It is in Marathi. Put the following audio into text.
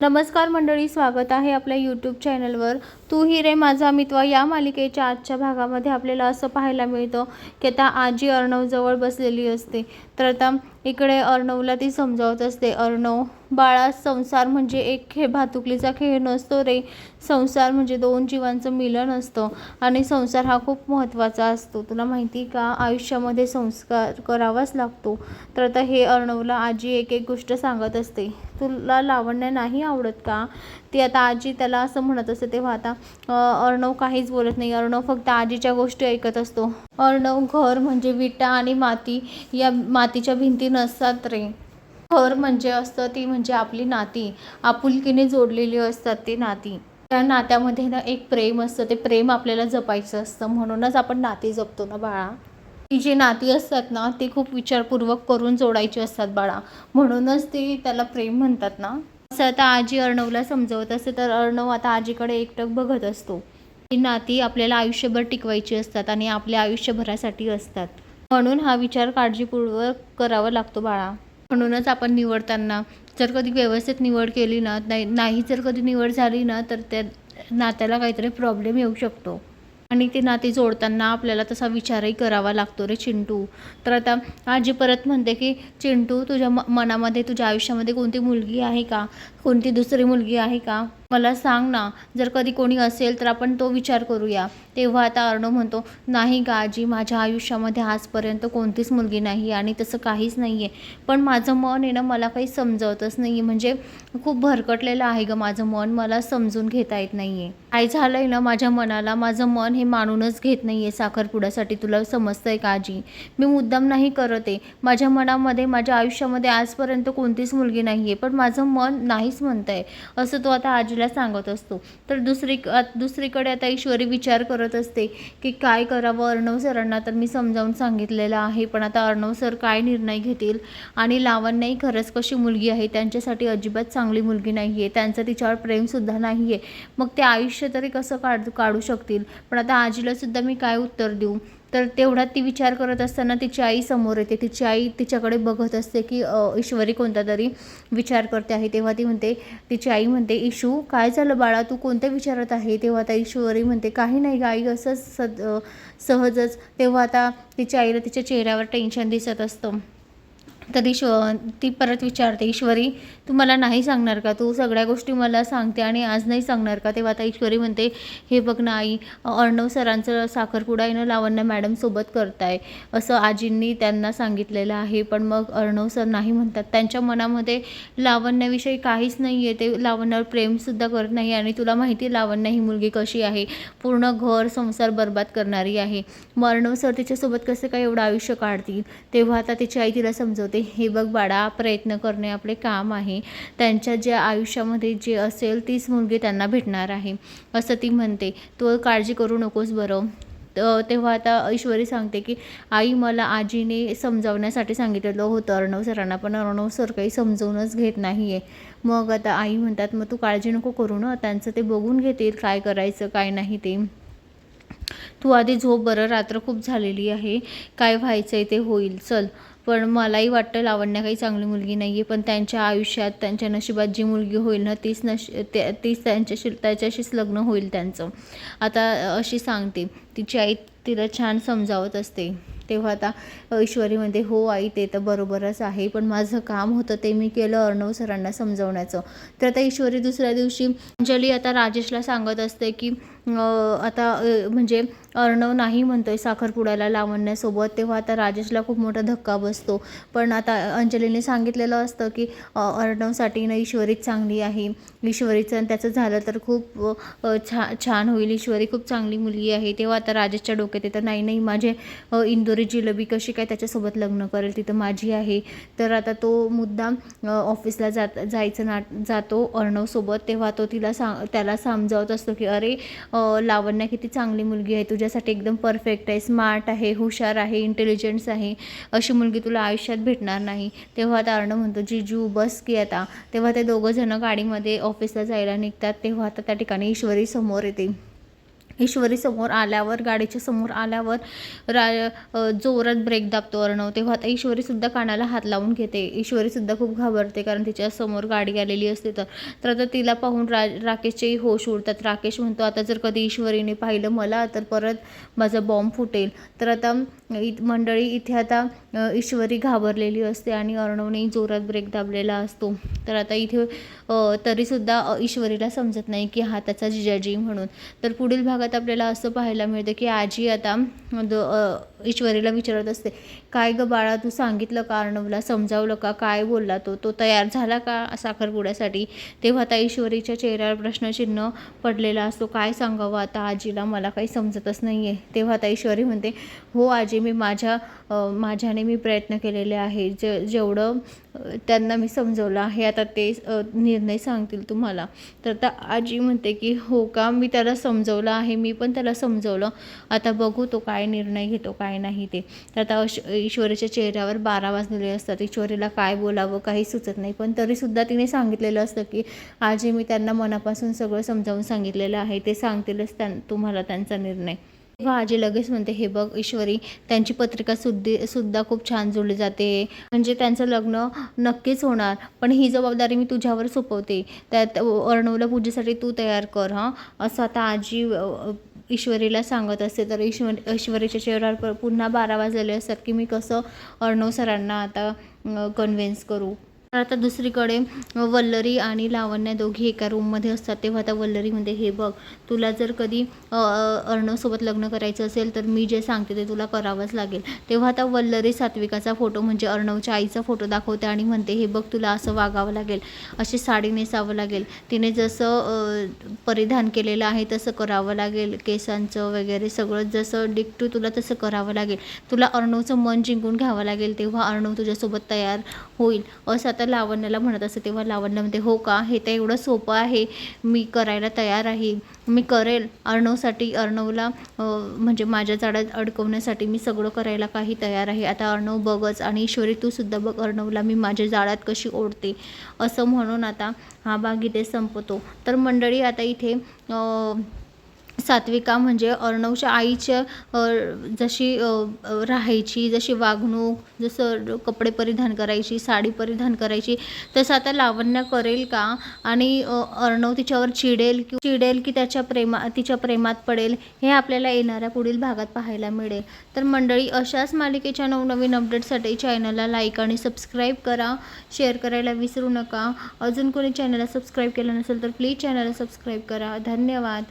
नमस्कार मंडळी स्वागत आहे आपल्या यूट्यूब चॅनलवर तू ही रे माझा मित्र या मालिकेच्या आजच्या भागामध्ये आपल्याला असं पाहायला मिळतं की आता आजी अर्णवजवळ बसलेली असते. तर आता इकडे अर्णवला ती समजावत असते अर्णव बाळा संसार म्हणजे एक खेळ भातुकलीचा खेळ नसतो रे. संसार म्हणजे दोन जीवांचं मिलन असतं आणि संसार हा खूप महत्त्वाचा असतो. तुला माहिती का? आयुष्यामध्ये संस्कार करावाच लागतो. तर आता हे अर्णवला आजी एक एक गोष्ट सांगत असते. तुला लावण्य नाही आवडत का? ती आता आजी त्याला असं म्हणत असते तेव्हा आता अर्णव काहीच बोलत नाही. अर्णव फक्त आजीच्या गोष्टी ऐकत असतो. अर्णव घर म्हणजे विटा आणि माती या मातीच्या भिंती नसतात रे. घर म्हणजे असतं ती म्हणजे आपली नाती. आपुलकीने जोडलेली असतात ती नाती. त्या नात्यामध्ये ना एक प्रेम असतं ते प्रेम आपल्याला जपायचं असतं. म्हणूनच आपण नाती जपतो ना बाळा. ती जी नाती असतात ना ती खूप विचारपूर्वक करून जोडायची असतात बाळा. म्हणूनच ती त्याला प्रेम म्हणतात ना. असं आता आजी अर्णवला समजवत असते तर अर्णव आता आजीकडे एकटक बघत असतो. ही नाती आपल्याला आयुष्यभर टिकवायची असतात आणि आपल्या आयुष्यभरासाठी असतात. म्हणून हा विचार काळजीपूर्वक करावा लागतो बाळा. म्हणूनच आपण निवडताना जर कधी व्यवस्थित निवड केली ना नाही नाही जर कधी निवड झाली ना तर त्या नात्याला काहीतरी प्रॉब्लेम येऊ शकतो. आणि ते नाते जोडताना आपल्याला तसा विचारही करावा लागतो रे चिंटू. तर आता आजी परत म्हणते की चिंटू तुझ्या म मनामध्ये तुझ्या आयुष्यामध्ये कोणती मुलगी आहे का? कोणती दुसरी मुलगी आहे का? मला सांग ना जर कधी कोणी असेल तर आपण तो विचार करूया. तेव्हा आता अर्णव म्हणतो नाही का आजी माझ्या आयुष्यामध्ये आजपर्यंत कोणतीच मुलगी नाही आणि तसं काहीच नाही आहे पण माझं मन आहे ना मला काही समजवतच नाही आहे म्हणजे खूप भरकटलेलं आहे गं माझं मन मला समजून घेता येत नाही आहे काय झालं आहे ना माझ्या मनाला माझं मन हे मानूनच घेत नाही आहे साखरपुड्यासाठी. तुला समजतं आहे का आजी? मी मुद्दाम नाही करत आहे. माझ्या मनामध्ये माझ्या आयुष्यामध्ये आजपर्यंत कोणतीच मुलगी नाही आहे पण माझं मन नाहीच म्हणतं आहे असं तो आता आजीला सांगत असतो. तर दुसरी दुसरीकडे आता ईश्वरी विचार करत असते की काय करावं? अर्णव सरांना तर मी समजावून सांगितलेलं आहे पण आता अर्णव सर काय निर्णय घेतील? आणि लावण्याही खरंच कशी मुलगी आहे? त्यांच्यासाठी अजिबात चांगली मुलगी नाही आहे त्यांचं तिच्यावर प्रेमसुद्धा नाही आहे मग ते आयुष्य तरी कसं काढ काढू शकतील? पण आता आजीलासुद्धा मी काय उत्तर देऊ? तर तेवढ्यात ती विचार करत असताना तिची आई समोर येते. तिची आई तिच्याकडे बघत असते की ईश्वरी कोणता तरी विचार करते आहे. तेव्हा ती म्हणते तिची आई म्हणते इशू काय झालं बाळा? तू कोणत्या विचारात आहे? तेव्हा आता ईश्वरी म्हणते काही नाही आई असंच सद सहजच. तेव्हा आता तिच्या आईला तिच्या चेहऱ्यावर टेन्शन दिसत असतं. तर ईश्व ती परत विचारते ईश्वरी तू मला नाही सांगणार का? तू सगळ्या गोष्टी मला सांगते आणि आज नाही सांगणार का? तेव्हा आता ईश्वरी म्हणते हे बघ ना आई अर्णव सरांचं साखरपुडा येणं लावण्य मॅडमसोबत करताय. असं आजींनी त्यांना सांगितलेलं आहे. पण मग अर्णव सर नाही म्हणतात. त्यांच्या मनामध्ये लावण्याविषयी काहीच नाही आहे ते लावण्यावर प्रेमसुद्धा करत नाही आणि तुला माहिती आहे लावण्य ही मुलगी कशी आहे? पूर्ण घर संसार बर्बाद करणारी आहे. मग अर्णव सर तिच्यासोबत कसं काय एवढं आयुष्य काढतील? तेव्हा आता तिची आई तिला समजवते. हे बघ बाळा प्रयत्न करणे आपले काम आहे. त्यांच्या ज्या आयुष्यामध्ये जे असेल तीच मुलगी त्यांना भेटणार आहे. असं ती म्हणते. तू काळजी करू नकोस बरं. तेव्हा आता ईश्वरी सांगते की आई मला आजीने समजावण्यासाठी सांगितलेलं होतं. अर्णव सरांना पण अर्णव सर काही समजवूनच घेत नाही आहे मग आता आई म्हणतात मग तू काळजी नको करू ना. त्यांचं ते बघून घेतील काय करायचं काय नाही ते. तू आधी झोप बरं. रात्र खूप झालेली आहे. काय व्हायचं आहे ते होईल. चल. पण मलाही वाटतं लावण्या काही चांगली मुलगी नाही आहे पण त्यांच्या आयुष्यात त्यांच्या नशिबात जी मुलगी होईल ना तीच नश त्या तीच त्यांच्याशी त्याच्याशीच लग्न होईल त्यांचं. आता अशी सांगते तिची आई तिला छान समजावत असते. तेव्हा आता ईश्वरी म्हणते हो आई ते तर बरोबरच आहे पण माझं काम होतं ते मी केलं अर्णव सरांना समजवण्याचं. तर आता ईश्वरी दुसऱ्या दिवशी अंजली आता राजेशला सांगत असते की आता म्हणजे अर्णव नाही म्हणतोय साखरपुड्याला लावण्यासोबत तेव्हा आता राजेशला खूप मोठा धक्का बसतो. पण आता अंजलीने सांगितलेलं असतं की अर्णवसाठी ना ईश्वरीच चांगली आहे. ईश्वरीचं आणि त्याचं झालं तर खूप छा छान होईल. ईश्वरी खूप चांगली मुलगी आहे. तेव्हा आता राजेशच्या डोक्यात येतं नाही नाही माझे इंदोरी जिलेबी कशी काय त्याच्यासोबत लग्न करेल? तिथं माझी आहे. तर आता तो मुद्दाम ऑफिसला जात जायचं ना जातो अर्णवसोबत. तेव्हा तो तिला सा त्याला समजावत असतो की अरे लावण्या किती चांगली मुलगी आहे तुझ्यासाठी एकदम परफेक्ट आहे स्मार्ट आहे हुशार आहे इंटेलिजन्स आहे अशी मुलगी तुला आयुष्यात भेटणार नाही. तेव्हा आता अर्णव म्हणतो जीजू बस की आता. तेव्हा ते दोघं जण गाडीमध्ये ऑफिसला जायला निघतात तेव्हा आता त्या ठिकाणी ईश्वरी समोर येते. ईश्वरी समोर आल्यावर गाडीच्या समोर आल्यावर रा जोरात ब्रेक दाबतो अर्णव तेव्हा आता ईश्वरीसुद्धा कानाला हात लावून घेते. ईश्वरीसुद्धा खूप घाबरते कारण तिच्या समोर गाडी आलेली असते तर. तर आता तिला पाहून रा राकेशचेही होश उडतात. राकेश म्हणतो आता जर कधी ईश्वरीने पाहिलं मला तर परत माझा बॉम्ब फुटेल. तर आता मंडळी इथे आता ईश्वरी घाबरलेली असते आणि अर्णवने जोरात ब्रेक दाबलेला असतो. तर आता इथे तरीसुद्धा ईश्वरीला समजत नाही की हा त्याचा जिजाजी म्हणून. तर पुढील भागात आपल्याला असं पाहायला मिळतं की आजी आता द ईश्वरीला विचारत असते काय गं बाळा तू सांगितलं का अर्णवला? समजावलं का? काय बोलला तो? तो तयार झाला का साखरपुड्यासाठी? तेव्हा त्या ईश्वरीच्या चेहऱ्यावर प्रश्नचिन्ह पडलेला असतो. काय सांगावं आता आजीला? मला काही समजतच नाही आहे तेव्हा त्या ईश्वरी म्हणते हो आजी मी माझ्या माझ्याने मी प्रयत्न केलेले आहे. जे जेवढं त्यांना मी समजवलं आहे आता ते निर्णय सांगतील तुम्हाला. तर आता आजी म्हणते की हो का? मी त्याला समजवलं आहे. मी पण त्याला समजवलं. आता बघू तो काय निर्णय घेतो काय नाही ते. तर आता ईश्वरीच्या चेहऱ्यावर बारा वाजलेले असतात. ईश्वरीला काय बोलावं काही सुचत नाही. पण तरीसुद्धा तिने सांगितलेलं असतं की आजी मी त्यांना मनापासून सगळं समजावून सांगितलेलं आहे. ते सांगतीलच त्यां तुम्हाला त्यांचा निर्णय. तेव्हा आजी लगेच म्हणते हे बघ ईश्वरी त्यांची पत्रिका सुद्धी सुद्धा खूप छान जुळली जाते. म्हणजे त्यांचं लग्न नक्कीच होणार. पण ही जबाबदारी मी तुझ्यावर सोपवते. त्यात अर्णवला पूजेसाठी तू तयार कर हां. असं आता आजी ईश्वरीला सांगत असते. तर ईश्वर ईश्वरीच्या चेहऱ्यावर पुन्हा बारा वाजलेले असतात की मी कसं अर्णव सरांना आता कन्व्हिन्स करू. तर आता दुसरीकडे वल्लरी आणि लावण्या दोघी एका रूममध्ये असतात. तेव्हा आता वल्लरी म्हणते हे बघ तुला जर कधी अर्णवसोबत लग्न करायचं असेल तर मी जे सांगते ते तुला करावंच लागेल. तेव्हा आता वल्लरी सात्विकाचा फोटो म्हणजे अर्णवच्या आईचा फोटो दाखवते आणि म्हणते हे बघ तुला असं वागावं लागेल अशी साडी नेसावं लागेल. तिने जसं परिधान केलेलं आहे तसं करावं लागेल. केसांचं वगैरे सगळं जसं डिक्टू तुला तसं करावं लागेल. तुला अर्णवचं मन जिंकून घ्यावं लागेल. तेव्हा अर्णव तुझ्यासोबत तयार होईल. असं आता लावण्याला म्हणत असते तेव्हा लावण्यामध्ये म्हणते हो का? हे तर एवढं सोपं आहे. मी करायला तयार आहे. मी करेल. अर्णवसाठी अर्णवला म्हणजे माझ्या जाळ्यात अडकवण्यासाठी मी सगळं करायला काही तयार आहे. आता अर्णव बघच आणि ईश्वरी तू सुद्धा बघ अर्णवला मी माझ्या जाळ्यात कशी ओढते. असं म्हणून आता हा भाग इथे संपतो. तर मंडळी आता इथे सात्विका म्हणजे अर्णवच्या आईच्या जशी राहायची जशी वागणूक जसं कपडे परिधान करायची साडी परिधान करायची तसं आता लावण्य करेल का? आणि अर्णव तिच्यावर चिडेल की चिडेल की त्याच्या प्रेमा तिच्या प्रेमात पडेल हे आपल्याला येणाऱ्या पुढील भागात पाहायला मिळेल. तर मंडळी अशाच मालिकेच्या नवनवीन अपडेटसाठी चॅनलला लाईक आणि सबस्क्राईब करा. शेअर करायला विसरू नका. अजून कोणी चॅनलला सबस्क्राईब केलं नसेल तर प्लीज चॅनलला सबस्क्राईब करा. धन्यवाद.